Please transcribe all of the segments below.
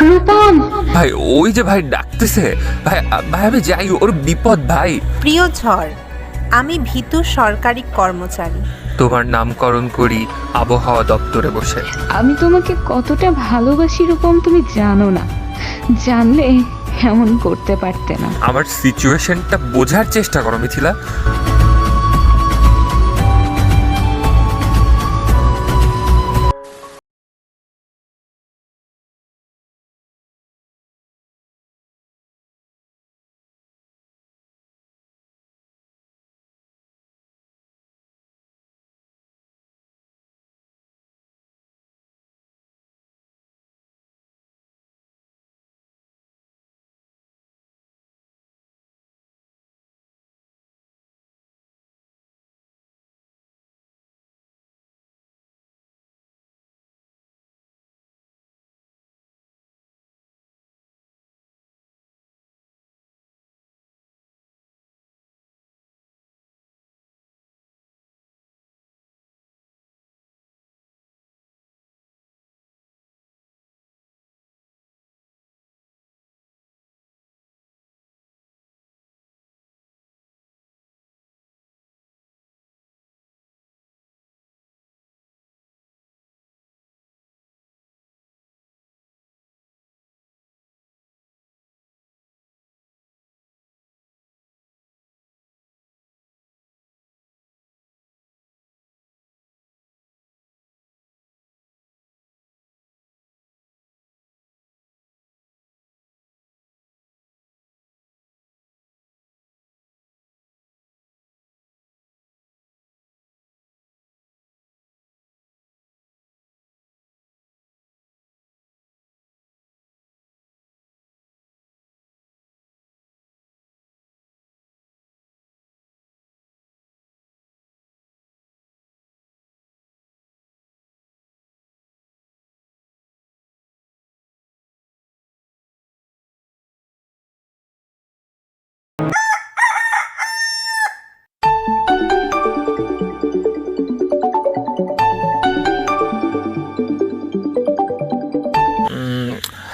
রূপম ভাই ওই যে ভাই ডাকতেছে। ভাই ভাই আমি যাই ওর বিপদ ভাই। প্রিয় ঝড় আমি ভীতু সরকারি কর্মচারী। তোমার নামকরণ করি আবহাওয়া দপ্তরে বসে। আমি তোমাকে কতটা ভালোবাসি রূপম তুমি জানো না। জানলে এমন করতে পারতে না। আমার সিচুয়েশনটা বোঝার চেষ্টা করো মিথিলা।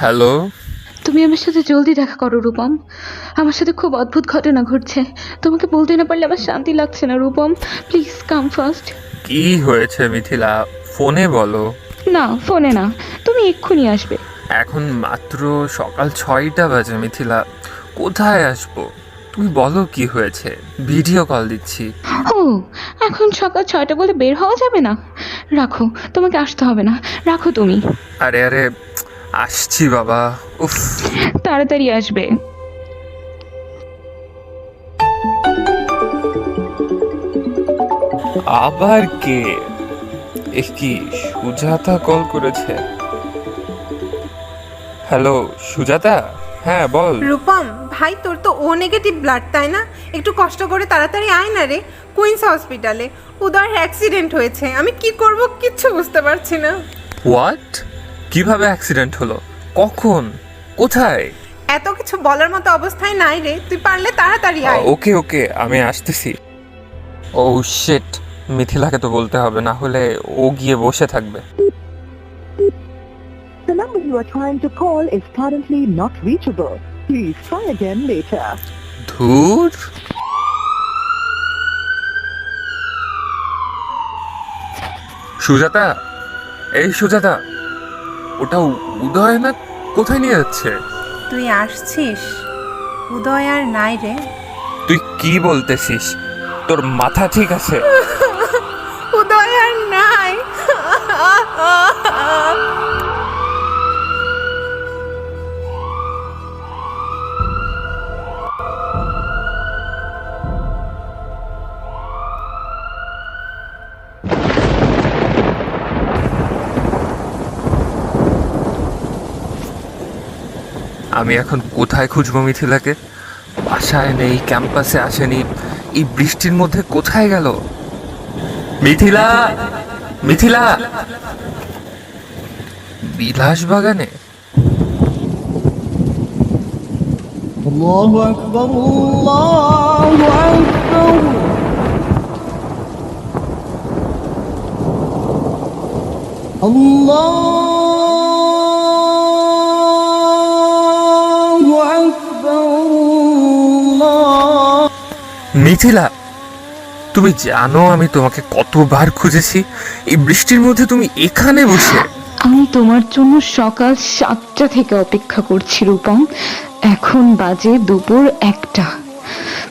হ্যালো। তুমি আমার সাথে জলদি দেখা করো রূপম। আমার সাথে খুব অদ্ভুত ঘটনা ঘটছে। তোমাকে বলতে না পারলে আমার শান্তি লাগছে না রূপম। প্লিজ কাম ফার্স্ট কি হয়েছে মিথিলা? ফোনে বলো। না ফোনে না। তুমি এক্ষুনি আসবে। এখন মাত্র সকাল ছয়টা বাজে মিথিলা। কোথায় আসব? তুমি বলো কি হয়েছে। ভিডিও কল দিচ্ছি। ও এখন সকাল ছয়টা বলে বের হওয়া যাবে না? রাখো তোমাকে আসতে হবে না। রাখো তুমি। আরে আরে আসছি বাবা উফ। তাড়াতাড়ি আসবে। আবার কে? এ কি সুজাতা কল করেছে? হ্যালো সুজাতা? হ্যাঁ বল। রূপম ভাই তোর তো ও নেগেটিভ ব্লাড তাই না? একটু কষ্ট করে তাড়াতাড়ি আয় না রে কুইন্স হসপিটালে উদয়ের অ্যাক্সিডেন্ট হয়েছে আমি কি করব কিচ্ছু বুঝতে পারছি না। হোয়াট কীভাবে অ্যাক্সিডেন্ট হলো? কখন? কোথায়? এত কিছু বলার মতো অবস্থায় নাই রে। তুই পারলে তাড়াতাড়ি আয়। ওকে ওকে আমি আসতেছি। ও শিট মিথিলাকে তো বলতে হবে না হলে ও গিয়ে বসে থাকবে। The number you are trying to call is currently not reachable. Please try again later. ধুর। সুজাতা এই সুজাতা ওটা উদয় না কোথায় নিয়ে যাচ্ছে? তুই আসছিস? উদয় আর নাই রে। তুই কি বলতেছিস? তোর মাথা ঠিক আছে? আমি এখন কোথায় খুঁজবো মিথিলাকে বাসায় নেই ক্যাম্পাসে আসেনি এই বৃষ্টির মধ্যে কোথায় গেল মিথিলা মিথিলা বিলাস বাগানে الله أكبر الله أكبر الله মিথিলা তুমি জানো আমি তোমাকে কতবার খুঁজেছি। এই বৃষ্টির মধ্যে তুমি এখানে বসে। আমি তোমার জন্য সকাল সাতটা থেকে অপেক্ষা করছি রূপম। এখন বাজে দুপুর একটা।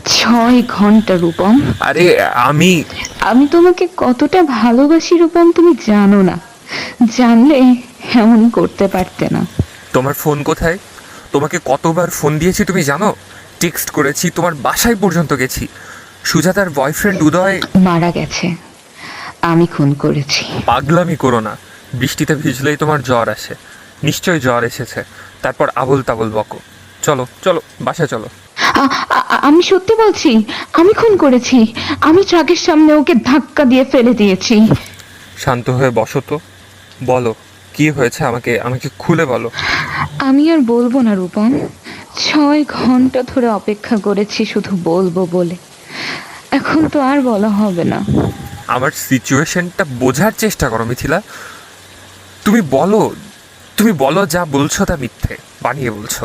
ছয় ঘণ্টা রূপম। আরে আমি আমি তোমাকে কতটা ভালোবাসি রূপম তুমি জানো না। জানলে এমন করতে পারতে না। তোমার ফোন কোথায়? তোমাকে কতবার ফোন দিয়েছি তুমি জানো? টেক্সট করেছি তোমার বাসায় পর্যন্ত গেছি। সুজাতার বয়ফ্রেন্ড উদয় মারা গেছে। আমি খুন করেছি। পাগলামি করো না। বৃষ্টিতে ভিজলেই তোমার জ্বর আসে। নিশ্চয়ই জ্বর এসেছে। তারপর আবল তাবল বকো। চলো চলো বাসা চলো। আমি সত্যি বলছি আমি খুন করেছি। আমি ট্রাকের সামনে ওকে ধাক্কা দিয়ে ফেলে দিয়েছি। শান্ত হয়ে বসো তো। বলো কি হয়েছে আমাকে? আমাকে খুলে বলো। আমি আর বলব না রূপম। ছয় ঘণ্টা ধরে অপেক্ষা করেছি শুধু বলব বলে। এখন তো আর বলা হবে না। আমার সিচুয়েশনটা বোঝার চেষ্টা করো মিথিলা। তুমি বলো তুমি বলো যা বলছো তা মিথ্যে বানিয়ে বলছো।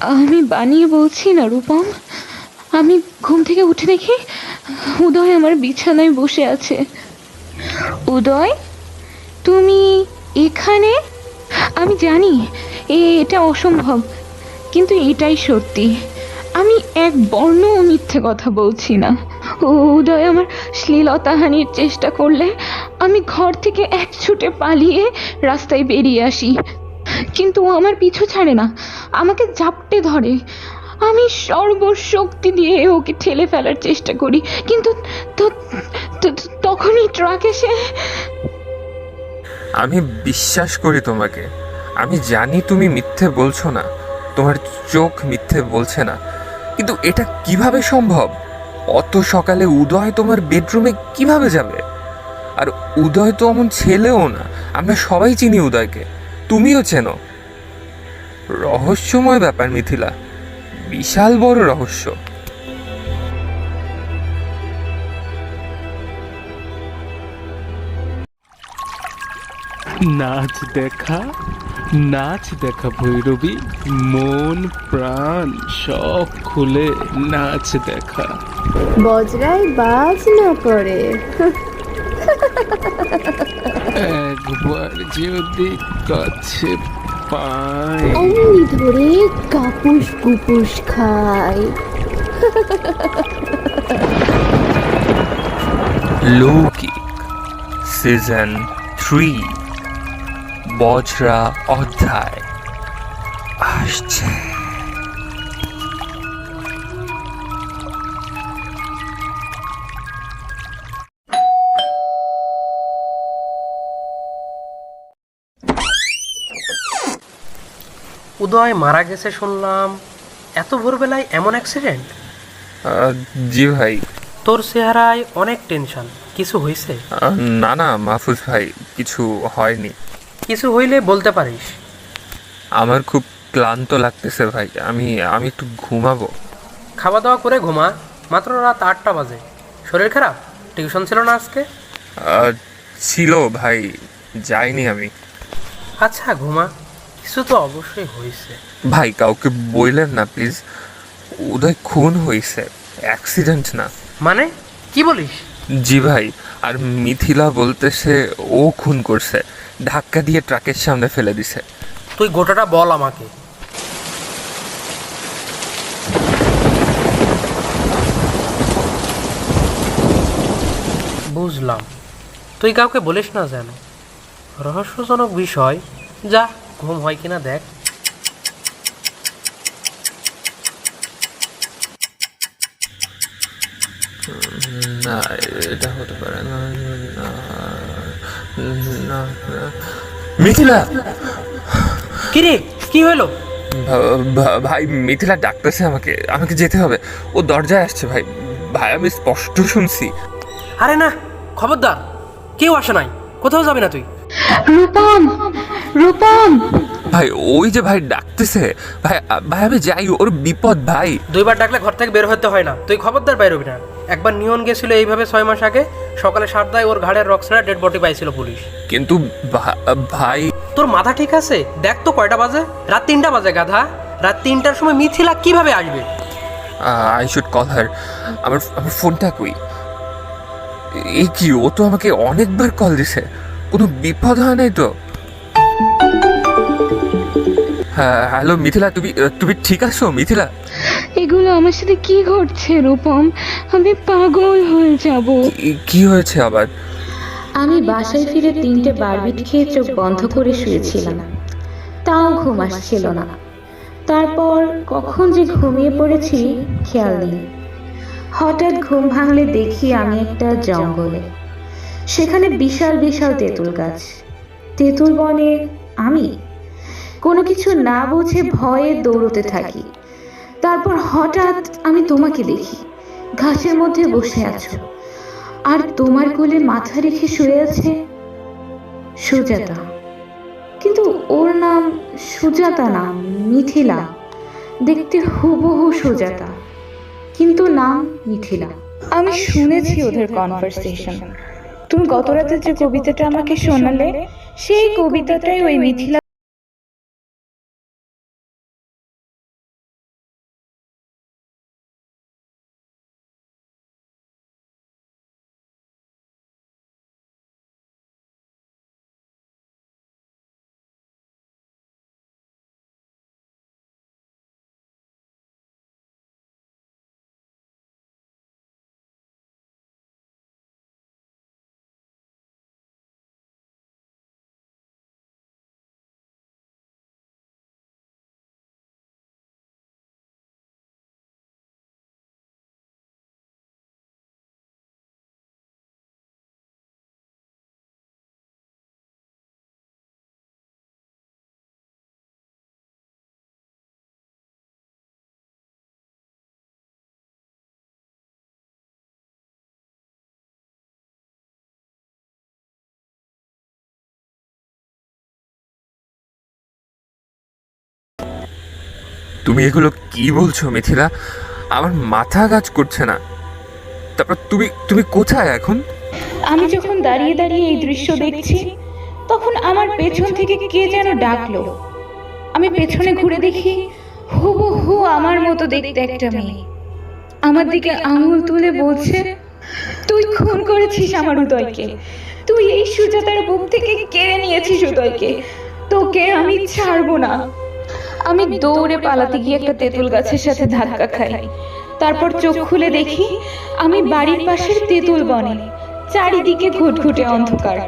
আমি বানিয়ে বলছি না রূপম। আমি ঘুম থেকে উঠে দেখি উদয় আমার বিছানায় বসে আছে। উদয় তুমি এখানে? আমি জানি এ এটা অসম্ভব কিন্তু এটাই সত্যি। আমি এক বর্ণ মিথ্যে কথা বলছি না। উদয় আমার শ্লীলতাহানির চেষ্টা করলে আমি ঘর থেকে এক ছুটে পালিয়ে রাস্তায় বেরিয়ে আসি। কিন্তু ও আমার পিছু ছাড়ে না, আমাকে জাপটে ধরে। আমি সর্বশক্তি দিয়ে ওকে ঠেলে ফেলার চেষ্টা করি, কিন্তু তখনই ট্রাক এসে আমি বিশ্বাস করি তোমাকে। আমি জানি তুমি মিথ্যে বলছো না, তোমার চোখ মিথ্যে বলছে না। কিন্তু এটা কীভাবে সম্ভব? অত সকালে উদয় তোমার বেডরুমে কীভাবে যাবে? আর উদয় তো এমন ছেলেও না, আমরা সবাই চিনি উদয়কে। তুমিও চেনো। রহস্যময় ব্যাপার, মিথিলা। বিশাল বড় রহস্য। নাচ দেখা নাচ দেখা ভৈরবী মন প্রাণ সব খুলে নাচ দেখা। বজরায় বাজ না পড়ে একবার যদি কাছে অমনি ধরে কাপুস কুপুস খায় লৌকিক সিজন থ্রি। বজরা অধ্যায় আসছে। উদয় মারা গেছে শুনলাম। এত ভোরবেলায় এমন অ্যাক্সিডেন্ট জি ভাই। তোর চেহারায় অনেক টেনশন কিছু হয়েছে? না না মাহফুজ ভাই কিছু হয়নি। কিছু হইলে বলতে পারিস। আমার খুব ক্লান্ত লাগতেছে ভাই। আমি আমি একটু ঘুমাবো। খাওয়া দাওয়া করে ঘুমা। মাত্র রাত আটটা বাজে। শরীর খারাপ? টিউশন ছিল না আজকে? আহ, ছিল ভাই। যাইনি আমি। আচ্ছা ঘুমা। কিছু তো অবশ্যই হয়েছে। ভাই কাউকে বললেন না প্লিজ। উদয় খুন হয়েছে। অ্যাক্সিডেন্ট না। মানে? কি বলিস? জি ভাই, আর মিথিলা বলতেছে ও খুন করছে, ধাক্কা দিয়ে ট্রাকের সামনে ফেলে দিছে। তুই গোটাটা বল আমাকে। বুঝলাম। তুই কাউকে বলিস না যেন। রহস্যজনক বিষয়। যা, ঘুম হয় কিনা দেখ। না এটা হতে পারে না না। মিথিলা কিরে কি হলো? ভাই মিথিলা ডাকতেছে আমাকে আমাকে যেতে হবে। ও দরজায় আসছে ভাই। ভাই আমি স্পষ্ট শুনছি। আরে না খবরদার কেউ আসে নাই। কোথাও যাবি না তুই। রূপম রূপম। ভাই ওই যে ভাই ডাকতেছে। ভাই ভাই আমি যাই ওর বিপদ ভাই। দুইবার ডাকলে ঘর থেকে বের হতে হয় না। তুই খবরদার বাইর হবি না। একবার নিয়ন গেছিল এইভাবে ছয় মাস আগে সকালে সাতটায় ওর ঘাড়ের রক্সরা ডেড বডি পাইছিল পুলিশ। কিন্তু ভাই তোর মাথা ঠিক আছে? দেখ তো কয়টা বাজে? রাত তিনটা বাজে গাধা। রাত তিনটার সময় মিথিলা কীভাবে আসবে? আই শুড কল হার আমার আমার ফোনটা কই? এই কি ও তো আমাকে অনেকবার কল দিছে। কোনো বিপদ হয় নাই তো? হ্যাঁ হ্যালো মিথিলা তুমি তুমি ঠিক আছো মিথিলা? এগুলো আমার সাথে কি ঘটছে রূপম? আমি পাগল হয়ে যাব। কি- হয়েছে আবার? আমি বাসায় ফিরে তিনটে বারবিট খেয়ে চোখ বন্ধ করে শুয়েছিলাম। তাও ঘুম আসছিল না। তারপর কখন যে ঘুমিয়ে পড়েছি খেয়াল নেই। হঠাৎ ঘুম ভাঙলে দেখি আমি একটা জঙ্গলে। সেখানে বিশাল বিশাল তেঁতুল গাছ। তেঁতুল বনে আমি। কোনো কিছু না বুঝে ভয়ে দৌড়তে থাকি। তারপর হঠাৎ আমি তোমাকে দেখি। ঘাসের মধ্যে বসে আছো। আর তোমার কোলে মাথা রেখে শুয়ে আছে সুজাতা। কিন্তু ওর নাম সুজাতা না, মিথিলা। দেখতে হুবহু সুজাতা, কিন্তু নাম মিথিলা। আমি শুনেছি ওদের কনভারসেশন তুমি গত রাতে যে কবিতাটা আমাকে শোনালে, সেই কবিতাটাই ওই মিথিলা তুমি এগুলো কি বলছো, মিথিলা? আমার মাথা কাজ করছে না। তারপর তুমি তুমি কোথায় এখন? আমি যখন দাঁড়িয়ে দাঁড়িয়ে এই দৃশ্য দেখছি, তখন আমার পেছন থেকে কে যেন ডাকলো। আমি পেছনে ঘুরে দেখি, হুবহু আমার মতো দেখতে একটা মেয়ে। আমার দিকে আঙুল তুলে বলছে, তুই খুন করেছিস আমার উদয়কে। তুই এই সুজাতার বুক থেকে কেড়ে নিয়েছিস উদয়কে। তোকে আমি ছাড়বো না। আমি দৌড়ে পালাতে গিয়ে একটা তেঁতুল গাছের সাথে ধাক্কা খাই। তারপর চোখ খুলে দেখি আমি বাড়ির পাশের তেঁতুল বনে চারিদিকে ঘুটঘুটে অন্ধকার।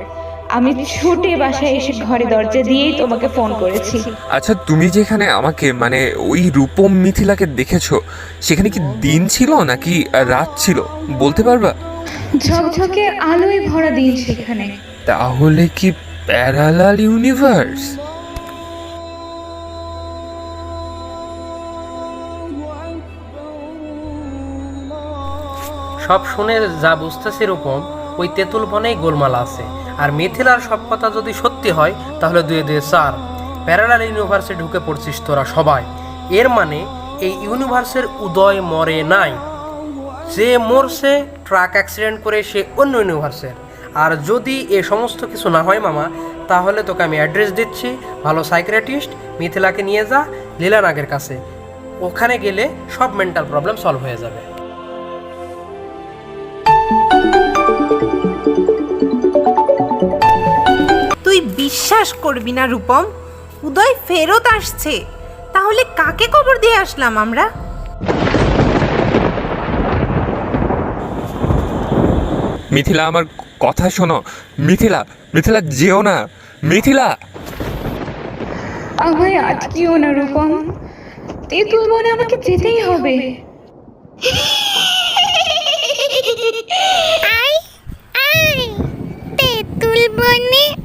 আমি ছুটে বাসায় এসে ঘরে দরজা দিয়েই তোমাকে ফোন করেছি। আচ্ছা তুমি যেখানে আমাকে মানে ওই রূপম মিথিলাকে দেখেছ সেখানে কি দিন ছিল নাকি রাত ছিল? বলতে পারবা? ঝকঝকে আলোয় ভরা দিন সেখানে। তাহলে কি প্যারালাল ইউনিভার্স? সব শুনে যা বুঝতেছি রূপম, ওই তেঁতুল বনেই গোলমাল আছে। আর মিথিলার সব কথা যদি সত্যি হয়, তাহলে দুয়ে দুয়ে চার। প্যারালাল ইউনিভার্সে ঢুকে পড়ছিস তোরা সবাই। এর মানে এই ইউনিভার্সের উদয় মরে নাই। যে মরছে, ট্রাক অ্যাক্সিডেন্ট করে সে অন্য ইউনিভার্সের। আর যদি এ সমস্ত কিছু না হয় মামা, তাহলে তোকে আমি অ্যাড্রেস দিচ্ছি। ভালো সাইক্রেটিস্ট মিথিলাকে নিয়ে যা, লীলানাগের কাছে। ওখানে গেলে সব মেন্টাল প্রবলেম সলভ হয়ে যাবে। তুই বিশ্বাস করবি না রূপম। উদয় ফেরত আসছে। তাহলে কাকে খবর দিয়ে আসলাম আমরা? মিথিলা আমার কথা শোনো। মিথিলা মিথিলা যেও না। মিথিলা! আমায় আটকিও না রূপম। তেঁতুল বনে আমাকে যেতেই হবে। બની